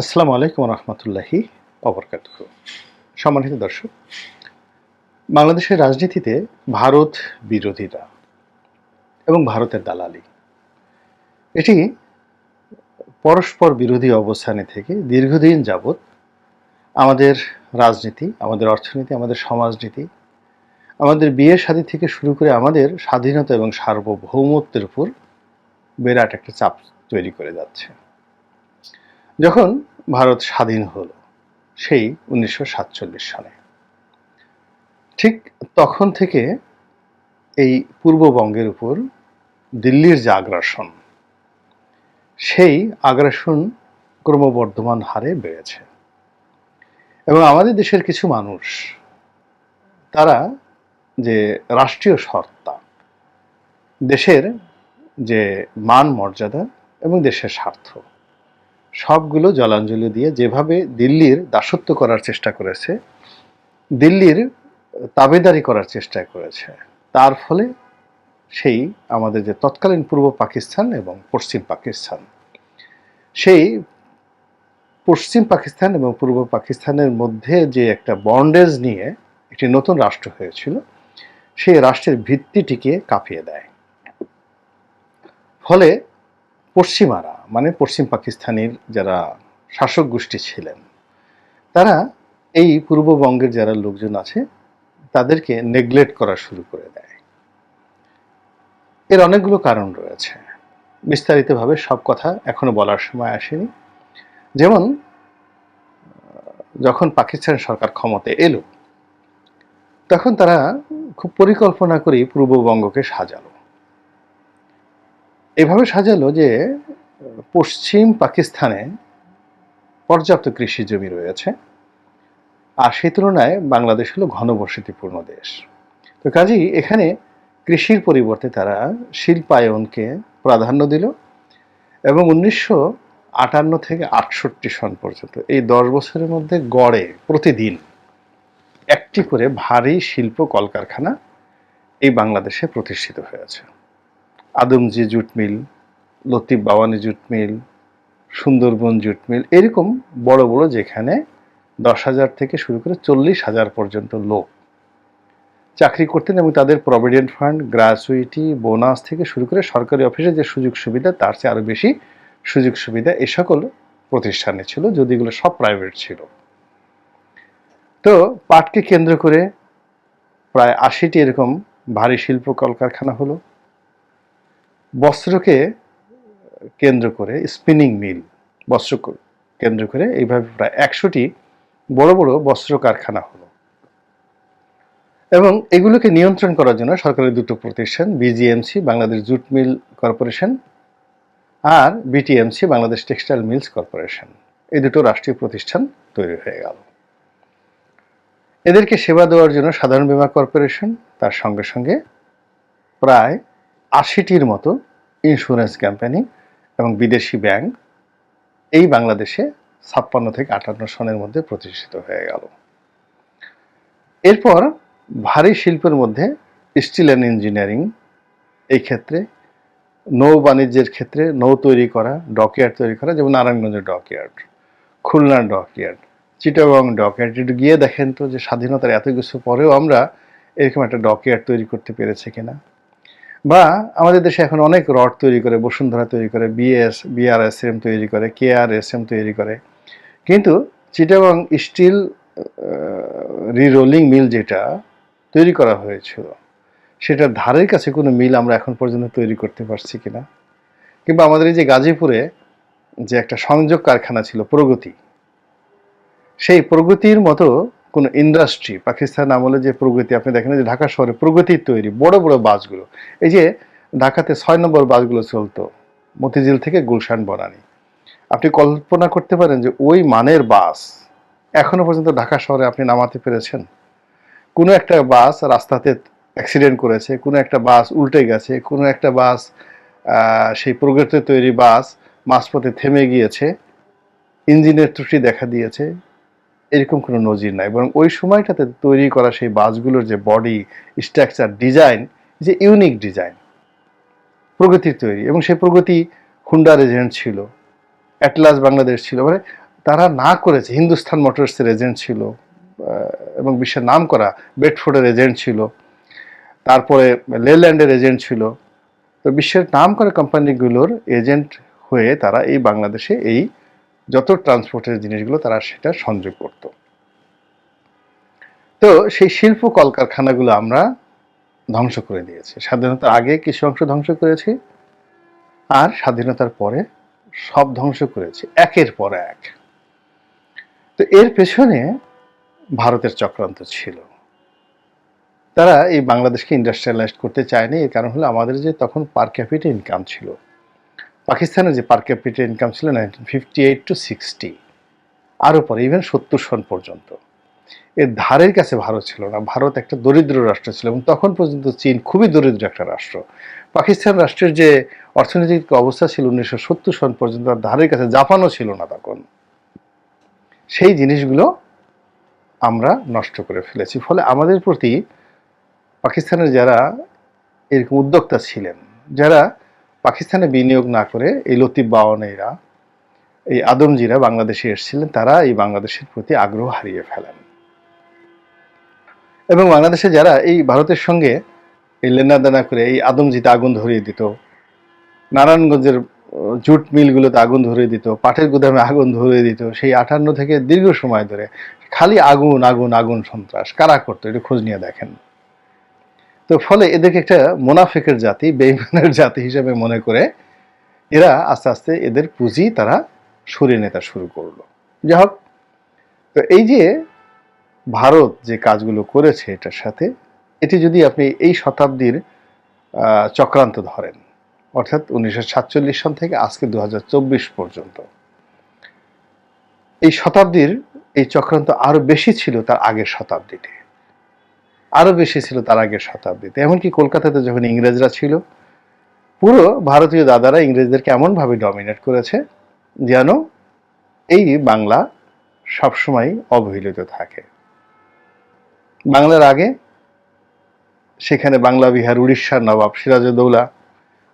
আসসালামু আলাইকুম রহমতুল্লাহি অবরকাত সম্মানিত দর্শক, বাংলাদেশের রাজনীতিতে ভারত বিরোধীরা এবং ভারতের দালালি, এটি পরস্পর বিরোধী অবস্থানে থেকে দীর্ঘদিন যাবৎ আমাদের রাজনীতি, আমাদের অর্থনীতি, আমাদের সমাজনীতি, আমাদের বিয়ের শাদী থেকে শুরু করে আমাদের স্বাধীনতা এবং সার্বভৌমত্বের উপর বিরাট একটা চাপ তৈরি করে যাচ্ছে। যখন ভারত স্বাধীন হলো, সেই উনিশশো সাতচল্লিশ সালে। ঠিক তখন থেকে এই পূর্ববঙ্গের উপর দিল্লির যে আগ্রাসন, সেই আগ্রাসন ক্রমবর্ধমান হারে বেড়েছে। এবং আমাদের দেশের কিছু মানুষ, তারা যে রাষ্ট্রীয় সত্তা, দেশের যে মান মর্যাদা এবং দেশের স্বার্থ সবগুলো জলাঞ্জলি দিয়ে যেভাবে দিল্লির দাসত্ব করার চেষ্টা করেছে, দিল্লির তাবেদারি করার চেষ্টা করেছে, তার ফলে সেই আমাদের যে তৎকালীন পূর্ব পাকিস্তান এবং পশ্চিম পাকিস্তান, সেই পশ্চিম পাকিস্তান এবং পূর্ব পাকিস্তানের মধ্যে যে একটা বন্ডেজ নিয়ে একটি নতুন রাষ্ট্র হয়েছিল, সেই রাষ্ট্রের ভিত্তিটিকে কাঁপিয়ে দেয়। ফলে পশ্চিমারা মানে পশ্চিম পাকিস্তানের যারা শাসক গোষ্ঠী ছিলেন, তারা এই পূর্ববঙ্গের যারা লোকজন আছে, তাদেরকে নেগলেক্ট করা শুরু করে দেয়। এর অনেকগুলো কারণ রয়েছে। বিস্তারিতভাবে সব কথা এখনও বলার সময় আসেনি। যেমন, যখন পাকিস্তান সরকার ক্ষমতায় এলো, তখন তারা খুব পরিকল্পনা করেই পূর্ববঙ্গকে সাজালো। এভাবে সাজালো যে, পশ্চিম পাকিস্তানে পর্যাপ্ত কৃষি জমি রয়েছে। আর সেই তুলনায় বাংলাদেশ হলো ঘনবসতিপূর্ণ দেশ। তো কাজেই এখানে কৃষির পরিবর্তে তারা শিল্পায়নকে প্রাধান্য দিল এবং উনিশশো আটান্ন থেকে আটষট্টি সন পর্যন্ত এই দশ বছরের মধ্যে গড়ে প্রতিদিন একটি করে ভারী শিল্প কলকারখানা এই বাংলাদেশে প্রতিষ্ঠিত হয়েছে। Adamjee jute mill, Latif Bawani jute mill, Sundarban jute mill, এরকম বড় বড় যেখানে দশ হাজার থেকে শুরু করে চল্লিশ হাজার পর্যন্ত লোক চাকরি করতেন এবং তাদের প্রভিডেন্ট ফান্ড গ্র্যাচুইটি বোনাস থেকে শুরু করে সরকারি অফিসে যে সুযোগ সুবিধা, তার চেয়ে আরও বেশি সুযোগ সুবিধা এ সকল প্রতিষ্ঠানে ছিল, যদি এগুলো সব প্রাইভেট ছিল। তো পাটকে কেন্দ্র করে প্রায় আশিটি এরকম ভারী শিল্প কলকারখানা হলো। বস্ত্রকে কেন্দ্র করে স্পিনিং মিল বস্ত্র কেন্দ্র করে এইভাবে প্রায় একশোটি বড় বড় বস্ত্র কারখানা হলো। এবং এগুলোকে নিয়ন্ত্রণ করার জন্য সরকারের দুটো প্রতিষ্ঠান BGMC Bangladesh jute mill corporation আর BTMC Bangladesh textile mills corporation. এই দুটো রাষ্ট্রীয় প্রতিষ্ঠান তৈরি হয়ে গেল। এদেরকে সেবা দেওয়ার জন্য সাধারণ বীমা কর্পোরেশন তার সঙ্গে সঙ্গে প্রায় আশিটির মতো ইন্স্যুরেন্স কোম্পানি এবং বিদেশি ব্যাংক এই বাংলাদেশে ছাপ্পান্ন থেকে আটান্ন সনের মধ্যে প্রতিষ্ঠিত হয়ে গেল। এরপর ভারী শিল্পের মধ্যে স্টিল অ্যান্ড ইঞ্জিনিয়ারিং এই ক্ষেত্রে নৌ বাণিজ্যের ক্ষেত্রে নৌ তৈরি করা ডকইয়ার্ড তৈরি করা, যেমন নারায়ণগঞ্জের ডকইয়ার্ড খুলনার ডকইয়ার্ড চিটাগং ডকইয়ার্ড একটু গিয়ে দেখেন তো যে স্বাধীনতার এত কিছু পরেও আমরা এরকম একটা ডকইয়ার্ড তৈরি করতে পেরেছি কিনা। বা আমাদের দেশে এখন অনেক রড তৈরি করে, বসুন্ধরা তৈরি করে বিএস বিআরএসএম তৈরি করে কেআরএসএম তৈরি করে। কিন্তু চিটাগং স্টিল রিরোলিং মিল যেটা তৈরি করা হয়েছিল, সেটার ধারের কাছে কোনো মিল আমরা এখন পর্যন্ত তৈরি করতে পারছি কিনা? কিংবা আমাদের এই যে গাজীপুরে যে একটা সংযোগ কারখানা ছিল প্রগতি, সেই প্রগতির মতো কোনো ইন্ডাস্ট্রি পাকিস্তান আমলে যে প্রগতি, আপনি দেখেন যে ঢাকা শহরে প্রগতির তৈরি, বড় বড় বাসগুলো। এই যে ঢাকাতে ছয় নম্বর বাসগুলো চলতো, মতিঝিল থেকে গুলশান, বনানি। আপনি কল্পনা করতে পারেন যে ওই মানের বাস এখনও পর্যন্ত ঢাকা শহরে আপনি নামাতে পেরেছেন? কোনো একটা বাস রাস্তাতে অ্যাক্সিডেন্ট করেছে, কোনো একটা বাস উল্টে গেছে, কোনো একটা বাস সেই প্রগতিতে তৈরি বাস মাঝপথে থেমে গিয়েছে, ইঞ্জিনের ত্রুটি দেখা দিয়েছে এরকম কোনো নজির নাই। বরং ওই সময়টাতে তৈরি করা সেই বাসগুলোর যে বডি স্ট্রাকচার ডিজাইন যে ইউনিক ডিজাইন প্রগতির তৈরি। এবং সেই প্রগতি হুন্ডার এজেন্ট ছিল অ্যাটলাস বাংলাদেশ ছিল। মানে তারা না করেছে হিন্দুস্তান মোটরসের এজেন্ট ছিল এবং বিশ্বের নাম করা বেডফোর্ডের এজেন্ট ছিল, তারপরে লেল্যান্ডের এজেন্ট ছিল। তো বিশ্বের নাম করা কোম্পানিগুলোর এজেন্ট হয়ে তারা এই বাংলাদেশে এই যত ট্রান্সপোর্টের জিনিসগুলো তারা সেটা সংযোগ করত। তো সেই শিল্প কলকারখানাগুলো আমরা ধ্বংস করে দিয়েছি। স্বাধীনতার আগে কিছু অংশ ধ্বংস করেছি আর স্বাধীনতার পরে সব ধ্বংস করেছি, একের পর এক। তো এর পেছনে ভারতের চক্রান্ত ছিল। তারা এই বাংলাদেশকে ইন্ডাস্ট্রিয়ালাইজ করতে চায়নি, এর কারণ হলো আমাদের যে তখন পার ক্যাপিটা ইনকাম ছিল পাকিস্তানের যে পার ক্যাপিটা ইনকাম ছিল nineteen fifty eight to sixty আরও পরে ইভেন সত্তর সন পর্যন্ত। এর ধারের কাছে ভারত ছিল না, ভারত একটা দরিদ্র রাষ্ট্র ছিল, এবং তখন পর্যন্ত চীন খুবই দরিদ্র একটা রাষ্ট্র। পাকিস্তান রাষ্ট্রের যে অর্থনৈতিক অবস্থা ছিল উনিশশো সত্তর সন পর্যন্ত ধারের কাছে জাপানও ছিল না তখন। সেই জিনিসগুলো আমরা নষ্ট করে ফেলেছি, ফলে আমাদের প্রতি পাকিস্তানের যারা এরকম উদ্যোক্তা ছিলেন, যারা পাকিস্তানে বিনিয়োগ না করে এই লতিফ বাওয়ানেরা এই আদমজিরা বাংলাদেশে এসেছিলেন, তারা এই বাংলাদেশের প্রতি আগ্রহ হারিয়ে ফেলেন। এবং বাংলাদেশে যারা এই ভারতের সঙ্গে এই লেনাদেনা করে এই আদমজিতে আগুন ধরিয়ে দিত, নারায়ণগঞ্জের জুট মিলগুলোতে আগুন ধরিয়ে দিত, পাটের গুদামে আগুন ধরিয়ে দিত, সেই আটান্ন থেকে দীর্ঘ সময় ধরে খালি আগুন আগুন আগুন সন্ত্রাস, কারা করতো একটু খোঁজ নিয়ে দেখেন। তো ফলে এদেরকে একটা মোনাফেকের জাতি বেইমানের জাতি হিসেবে মনে করে এরা আস্তে আস্তে এদের পুঁজি তারা সরিয়ে নেতা শুরু করল। যাই হোক, তো এই যে ভারত যে কাজগুলো করেছে এটার সাথে, এটি যদি আপনি এই শতাব্দীর চক্রান্ত ধরেন, অর্থাৎ উনিশশো সাতচল্লিশ সন থেকে আজকে দু হাজার চব্বিশ পর্যন্ত, এই শতাব্দীর এই চক্রান্ত আরও বেশি ছিল তার আগের শতাব্দীতে। আরও বেশি ছিল তার আগের শতাব্দীতে। এমনকি কলকাতাতে যখন ইংরেজরা ছিল, পুরো ভারতীয় দাদারা ইংরেজদেরকে এমনভাবে ডমিনেট করেছে যেন এই বাংলা সবসময় অবহেলিত থাকে। বাংলার আগে সেখানে বাংলা বিহার, উড়িষ্যার নবাব সিরাজউদ্দৌলা,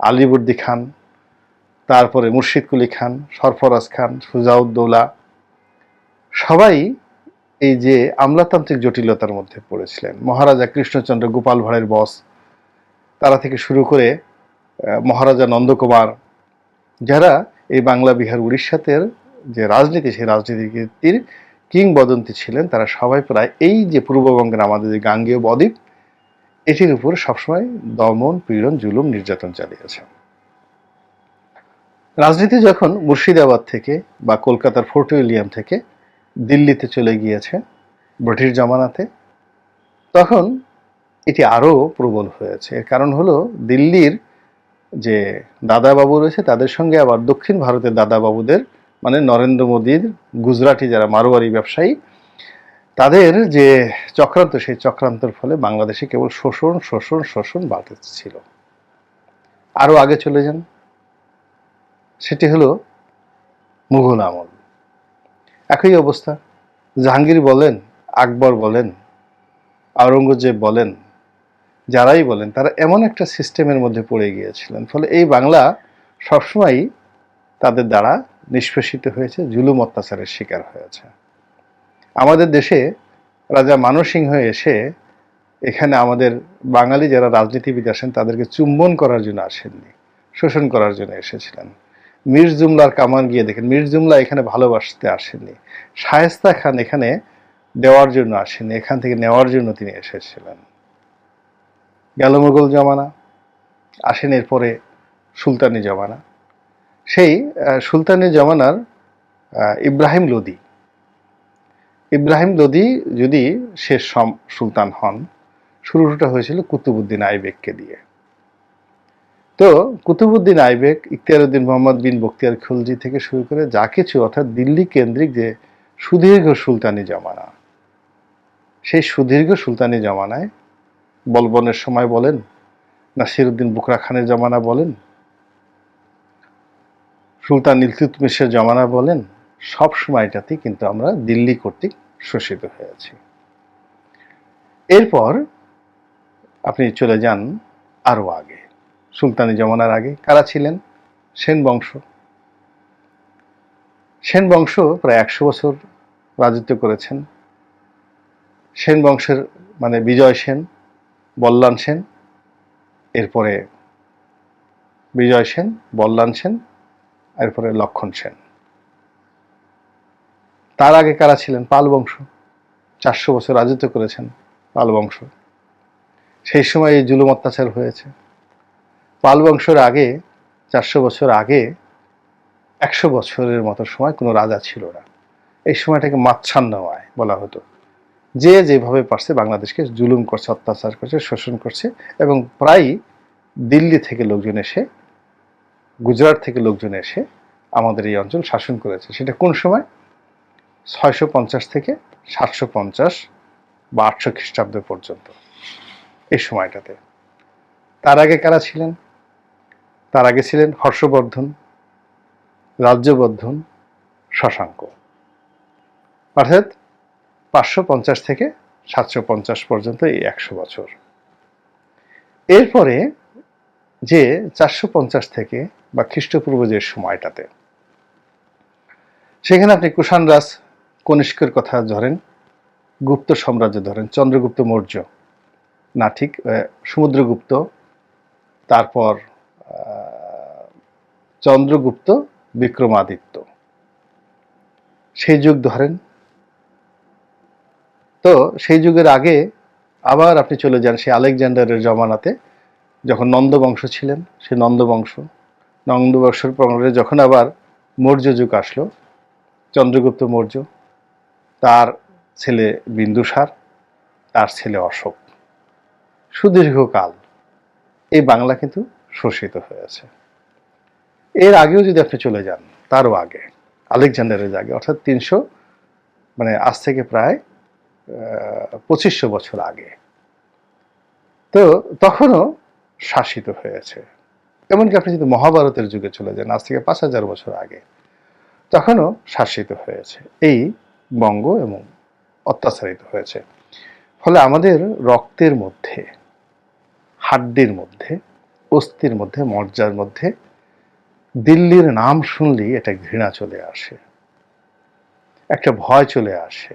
আলিবর্দি খান, তারপরে মুর্শিদ কুলি খান, সরফরাজ খান, সুজাউদ্দৌলা, সবাই এই যে আমলাতান্ত্রিক জটিলতার মধ্যে পড়েছিলেন, মহারাজা কৃষ্ণচন্দ্র গোপাল ভাঁড়ের বস, তারা থেকে শুরু করে মহারাজা নন্দকুমার, যারা এই বাংলা, বিহার উড়িষ্যাতে যে রাজনীতি, সেই রাজনীতির কিংবদন্তি ছিলেন, তারা সবাই প্রায় এই যে পূর্ববঙ্গের আমাদের যে গাঙ্গেয় বদ্বীপ, এটির উপর সবসময় দমন, পীড়ন, জুলুম, নির্যাতন চালিয়েছে। রাজনীতি যখন মুর্শিদাবাদ থেকে বা কলকাতার ফোর্ট উইলিয়াম থেকে দিল্লিতে চলে গিয়েছে ব্রিটিশ জামানাতে। তখন এটি আরও প্রবল হয়েছে। এর কারণ হলো দিল্লির যে দাদাবাবু রয়েছে, তাদের সঙ্গে আবার দক্ষিণ ভারতের দাদাবাবুদের মানে নরেন্দ্র মোদীর, গুজরাটি যারা মারোয়ারি ব্যবসায়ী, তাদের যে চক্রান্ত, সেই চক্রান্তের ফলে বাংলাদেশে কেবল শোষণ শোষণ শোষণ বাড়তে ছিল। আরও আগে চলে যান। সেটি হলো মুঘল আমল। একই অবস্থা। জাহাঙ্গীর বলেন, আকবর বলেন, আওরঙ্গজেব বলেন, যারাই বলেন, তারা এমন একটা সিস্টেমের মধ্যে পড়ে গিয়েছিলেন। ফলে এই বাংলা সবসময়ই তাদের দ্বারা নিষ্পেষিত হয়েছে, জুলুম অত্যাচারের শিকার হয়েছে। আমাদের দেশে রাজা মানসিংহ এসে এখানে আমাদের বাঙালি যারা রাজনীতিবিদ আসেন তাদেরকে চুম্বন করার জন্য আসেননি, শোষণ করার জন্য এসেছিলেন। মীর জুমলার কামান গিয়ে দেখেন, মীর জুমলা এখানে ভালোবাসতে আসেননি। শায়েস্তা খান এখানে দেওয়ার জন্য আসেননি, এখান থেকে নেওয়ার জন্য তিনি এসেছিলেন। গেল মুঘল জমানা, আসেন এরপরে সুলতানি জমানা। সেই সুলতানি জমানার ইব্রাহিম লোদি। ইব্রাহিম লোদি যদি শেষ সুলতান হন, শুরুটা হয়েছিল কুতুবুদ্দিন আইবেককে দিয়ে। তো কুতুবুদ্দিন আইবেক ইখতিয়ারউদ্দিন মোহাম্মদ বিন বখতিয়ার খুলজি থেকে শুরু করে যা কিছু, অর্থাৎ দিল্লি কেন্দ্রিক যে সুদীর্ঘ সুলতানি জমানা, সেই সুদীর্ঘ সুলতানি জমানায় বলবনের সময় বলেন নাসিরউদ্দিন বুকরা খানের জমানা বলেন, সুলতান ইলতুতমিশের জমানা বলেন, সব সময়টাতেই কিন্তু আমরা দিল্লি কর্তৃক শোষিত হয়েছি। এরপর আপনি চলে যান আরও আগে। সুলতানি জমানার আগে কারা ছিলেন? সেন বংশ। সেন বংশ প্রায় একশো বছর রাজত্ব করেছেন। সেন বংশের মানে বিজয় সেন, বল্লান সেন, এরপরে বিজয় সেন, বল্লান সেন, এরপরে লক্ষণ সেন। তার আগে কারা ছিলেন? পাল বংশ। চারশো বছর রাজত্ব করেছেন পাল বংশ। সেই সময় এই জুলুম অত্যাচার হয়েছে। পাল বংশের আগে, চারশো বছর আগে, একশো বছরের মতো সময় কোনো রাজা ছিল না। এই সময়টাকে মাচ্ছান্ন আয় বলা হতো। যে যেভাবে পারছে বাংলাদেশকে জুলুম করছে, অত্যাচার করছে, শোষণ করছে এবং প্রায় দিল্লি থেকে লোকজন এসে, গুজরাট থেকে লোকজন এসে আমাদের এই অঞ্চল শাসন করেছে। সেটা কোন সময়? ছয়শো পঞ্চাশ থেকে সাতশো পঞ্চাশ বা আটশো খ্রিস্টাব্দ পর্যন্ত। এই সময়টাতে। তার আগে কারা ছিলেন? তার আগে ছিলেন হর্ষবর্ধন, রাজ্যবর্ধন, শশাঙ্ক। অর্থাৎ পাঁচশো পঞ্চাশ থেকে সাতশো পঞ্চাশ পর্যন্ত এই একশো বছর। এরপরে যে চারশো পঞ্চাশ থেকে বা খ্রিস্টপূর্ব যে সময়টাতে, সেখানে আপনি কুষাণ রাজ কনিষ্কের কথা ধরেন, গুপ্ত সাম্রাজ্য ধরেন, চন্দ্রগুপ্ত মৌর্য, না ঠিক সমুদ্রগুপ্ত, তারপর চন্দ্রগুপ্ত, বিক্রমাদিত্য। সেই যুগ ধরেন। তো সেই যুগের আগে আবার আপনি চলে যান সেই আলেকজান্ডারের জমানাতে, যখন নন্দবংশ ছিলেন, সেই নন্দবংশ। নন্দবংশের পরে যখন আবার মৌর্য যুগ আসলো, চন্দ্রগুপ্ত মৌর্য, তার ছেলে বিন্দুসার, তার ছেলে অশোক। সুদীর্ঘকাল। এই বাংলা কিন্তু শোষিত হয়েছে। এর আগেও যদি আপনি চলে যান, তারও আগে, আলেকজান্ডারের আগে, অর্থাৎ তিনশো মানে আজ থেকে প্রায় পঁচিশশো বছর আগে, তো তখনও শাসিত হয়েছে। এমনকি আপনি যদি মহাভারতের যুগে চলে যান, আজ থেকে পাঁচ হাজার বছর আগে, তখনও শাসিত হয়েছে। এই বঙ্গ এবং অত্যাচারিত হয়েছে। ফলে আমাদের রক্তের মধ্যে, হাড্ডির মধ্যে অস্থির মধ্যে মজ্জার মধ্যে, দিল্লির নাম শুনলেই একটা ঘৃণা চলে আসে। একটা ভয় চলে আসে,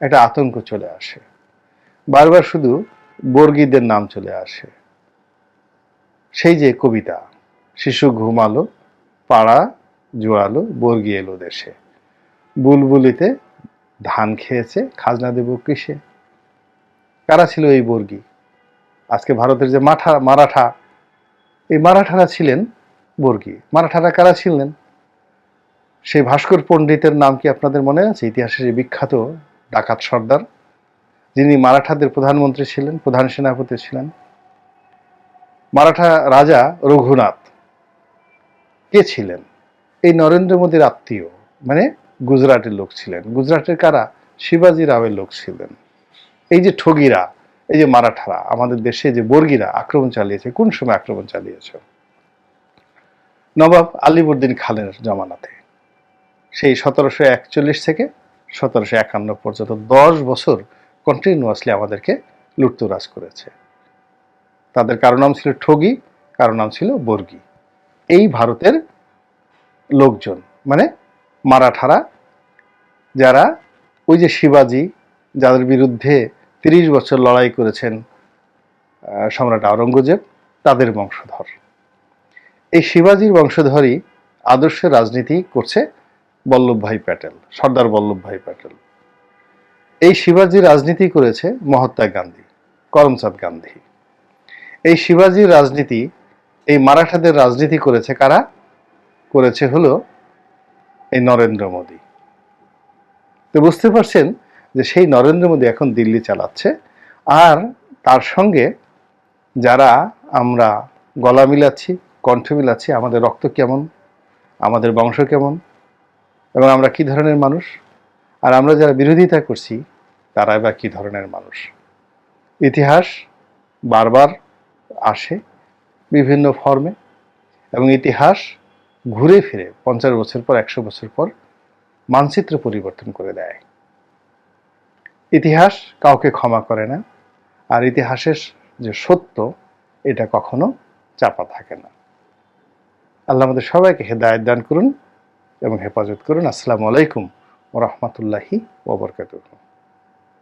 একটা আতঙ্ক চলে আসে। বারবার শুধু বর্গীদের নাম চলে আসে। সেই যে কবিতা, শিশু ঘুমালো, পাড়া জোয়ালো, বর্গি এলো দেশে। বুলবুলিতে ধান খেয়েছে, খাজনা দেব কিসে? কারা ছিল এই বর্গী? আজকে ভারতের যে মাঠা, মারাঠা এই মারাঠারা ছিলেন বর্গী। মারাঠারা কারা ছিলেন? সেই ভাস্কর পণ্ডিতের নাম কি আপনাদের মনে আছে? ইতিহাসের যে বিখ্যাত ডাকাত সর্দার, যিনি মারাঠাদের প্রধানমন্ত্রী ছিলেন, প্রধান সেনাপতি ছিলেন। মারাঠা রাজা রঘুনাথ, কে ছিলেন? এই নরেন্দ্র মোদীর আত্মীয় মানে গুজরাটের লোক ছিলেন। গুজরাটের কারা? শিবাজি রাওয়ের লোক ছিলেন। এই যে ঠগিরা এই যে মারাঠারা, আমাদের দেশে যে বর্গীরা আক্রমণ চালিয়েছে, কোন সময় আক্রমণ চালিয়েছে? নবাব আলিবুদ্দিন খানের জমানাতে। সেই সতেরোশো একচল্লিশ থেকে সতেরোশো একান্ন পর্যন্ত দশ বছর কন্টিনিউয়াসলি আমাদেরকে লুটতরাজ করেছে। তাদের কারও নাম ছিল ঠগি, কারও নাম ছিল বর্গী। এই ভারতের লোকজন মানে মারাঠারা, যারা ওই যে শিবাজি, যাদের বিরুদ্ধে তিরিশ বছর লড়াই করেছেন সম্রাট আওরঙ্গজেব, তাদের বংশধর। এই শিবাজির বংশধরই আদর্শের রাজনীতি করছে বল্লভভাই প্যাটেল, সর্দার বল্লভভাই প্যাটেল। এই শিবাজি রাজনীতি করেছে মহাত্মা গান্ধী, করমচাঁদ গান্ধী। এই শিবাজির রাজনীতি, এই মারাঠাদের রাজনীতি করেছে কারা? করেছে হলো এই নরেন্দ্র মোদী। তো বুঝতে পারছেন যে সেই নরেন্দ্র মোদী এখন দিল্লি চালাচ্ছে। আর তার সঙ্গে যারা আমরা গলা মিলাচ্ছি, কণ্ঠ মিলাচ্ছি, আমাদের রক্ত কেমন, আমাদের বংশ কেমন, এবং আমরা কি ধরনের মানুষ, আর আমরা যারা বিরোধিতা করছি তারা বা কী ধরনের মানুষ। ইতিহাস বারবার আসে বিভিন্ন ফর্মে, এবং ইতিহাস ঘুরে ফিরে পঞ্চাশ বছর পর, একশো বছর পর মানচিত্র পরিবর্তন করে দেয়। ইতিহাস কাউকে ক্ষমা করে না, আর ইতিহাসের যে সত্য, এটা কখনো চাপা থাকে না। আল্লাহ আমাদের সবাইকে হেদায়ত দান করুন এবং হেফাজত করুন। আসসালামু আলাইকুম ও রহমতুল্লাহি